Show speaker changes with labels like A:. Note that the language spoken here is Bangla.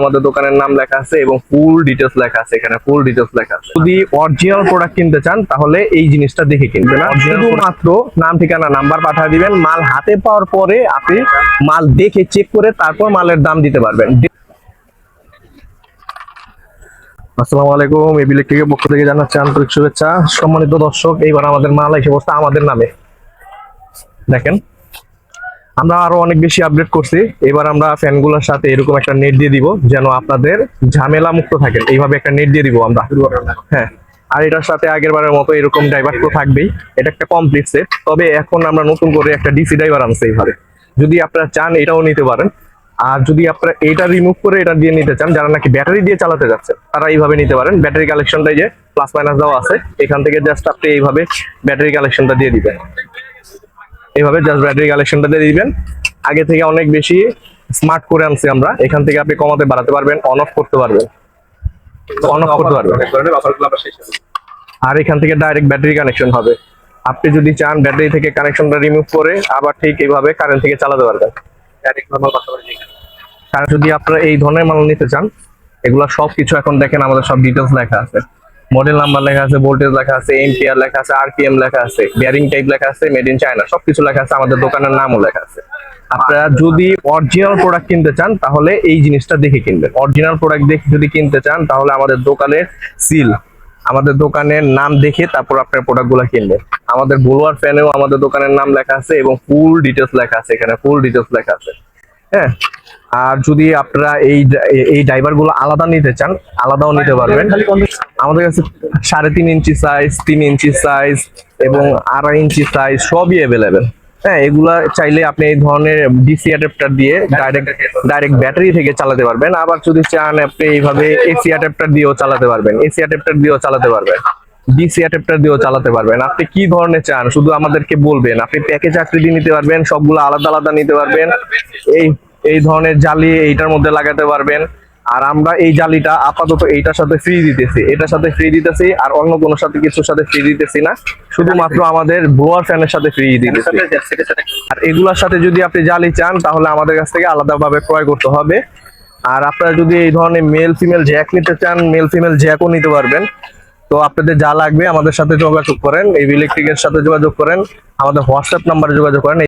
A: আমাদের দোকানের নাম লেখা আছে এবং ফুল ডিটেলস লেখা আছে এখানে ফুল ডিটেলস লেখা আছে। যদি অরিজিনাল প্রোডাক্ট কিনতে চান তাহলে এই জিনিসটা দেখে কিনবেন। আর শুধুমাত্র নাম ঠিকানা নাম্বার পাঠিয়ে দিবেন। মাল হাতে পাওয়ার পরে আপনি মাল দেখে চেক করে তারপর মালের দাম দিতে পারবেন। আসসালামু আলাইকুম এই ইলেকট্রিকের পক্ষ থেকে জানাচ্ছি আন্তরিক শুভেচ্ছা। সম্মানিত দর্শক এইবার আমাদের মাল এসে বসতে আমাদের নামে। দেখেন। আমরা আরও অনেক বেশি আপডেট করছি। এবার আমরা ফ্যানগুলোর সাথে এরকম একটা নেট দিয়ে দিব, যেন আপনাদের ঝামেলা মুক্ত থাকে। এইভাবে একটা নেট দিয়ে দিব আমরা। হ্যাঁ আর এটার সাথে আগের বারের মতো এরকম ড্রাইভার তো থাকবেই। এটা একটা কমপ্লিট সেট তবে এখন আমরা নতুন করে একটা ডিসি ড্রাইভার আনছি এইভাবে। যদি আপনারা চান, এটাও নিতে পারেন। আর যদি আপনারা এটা রিমুভ করে এটা দিয়ে নিতে চান, যারা নাকি ব্যাটারি দিয়ে চালাতে যাচ্ছে, তারা এইভাবে নিতে পারেন। ব্যাটারি কালেকশনটাই যে প্লাস মাইনাস দেওয়া আছে, এখান থেকে জাস্ট আপনি এইভাবে ব্যাটারি কালেকশনটা দিয়ে দিবেন। এইভাবে জাস্ট ব্যাটারি কালেকশনটা দিয়ে দিবেন। আগে থেকে অনেক বেশি স্মার্ট করে আনছি আমরা। এখান থেকে আপনি কমাতে বাড়াতে পারবেন অন অফ করতে পারবেন। অন অফ করতে পারবেন। আর এখান থেকে ডাইরেক্ট ব্যাটারি কানেকশন হবে। আপনি যদি চান ব্যাটারি থেকে কানেকশনটা রিমুভ করে আবার ঠিক এইভাবে কারেন্ট থেকে চালাতে পারবেন। আর যদি আপনারা এই ধরনের মাল নিতে চান এগুলো সব কিছু এখন দেখেন আমাদের সব ডিটেলস লেখা আছে। মডেল নাম্বার লেখা আছে ভোল্টেজ লেখা আছে এমপিআর লেখা আছে আরপিএম লেখা আছে বিয়ারিং টাইপ লেখা আছে মেড ইন চায়না সবকিছু লেখা আছে আমাদের দোকানের নামও লেখা আছে। আপনারা যদি অরিজিনাল প্রোডাক্ট কিনতে চান তাহলে এই জিনিসটা দেখে কিনবেন। অরিজিনাল প্রোডাক্ট দেখে যদি কিনতে চান তাহলে আমাদের দোকানের সিল আমাদের দোকানের নাম দেখে তারপর আপনার প্রোডাক্টগুলো কিনবেন। আমাদের বলোয়ার ফ্যানেও আমাদের দোকানের নাম লেখা আছে এবং ফুল ডিটেলস লেখা আছে এখানে ফুল ডিটেলস লেখা আছে। হ্যাঁ? আর যদি আপনারা এই এই ড্রাইভারগুলো আলাদা নিতে চান, আলাদাও নিতে পারবেন। আমাদের কাছে সাড়ে তিন ইঞ্চি সাইজ তিন ইঞ্চি সাইজ এবং আড়াই ইঞ্চি সাইজ সবই অ্যাভেলেবেল হ্যাঁ এগুলা চাইলে আপনি এই ধরনের ডিসি অ্যাডাপ্টার দিয়ে ডাইরেক্ট ডাইরেক্ট ব্যাটারি থেকে চালাতে পারবেন। আবার যদি চান, আপনি এইভাবে এসি অ্যাডাপ্টার দিয়েও চালাতে পারবেন। এসি অ্যাডাপ্টার দিয়েও চালাতে পারবেন। ডিসি অ্যাডাপ্টার দিয়েও চালাতে পারবেন। আপনি কি ধরনের চান? শুধু আমাদেরকে বলবেন। আপনি প্যাকেজ আকৃতি নিতে পারবেন, সবগুলো আলাদা আলাদা নিতে পারবেন। এই এই ধরনের জালি এইটার মধ্যে লাগাতে পারবেন। আর আমরা এই জালিটা আপাতত এইটার সাথে ফ্রি দিতেছি। এটার সাথে ফ্রি দিতেছি আর অন্য কোনো সাথে কিছুর সাথে ফ্রি দিতেছি না। শুধুমাত্র আমাদের ব্লোয়ার ফ্যানের সাথে ফ্রি দিতেছি। আর এগুলার সাথে যদি আপনি জালি চান তাহলে আমাদের কাছ থেকে আলাদাভাবে ক্রয় করতে হবে। আর আপনারা যদি এই ধরনের মেল ফিমেল জ্যাক নিতে চান মেল ফিমেল জ্যাকও নিতে পারবেন। তো আপনাদের যা লাগবে আমাদের সাথে যোগাযোগ করেন। এই ইলেকট্রিকের সাথে যোগাযোগ করেন। আমাদের হোয়াটসঅ্যাপ নাম্বারে যোগাযোগ করেন।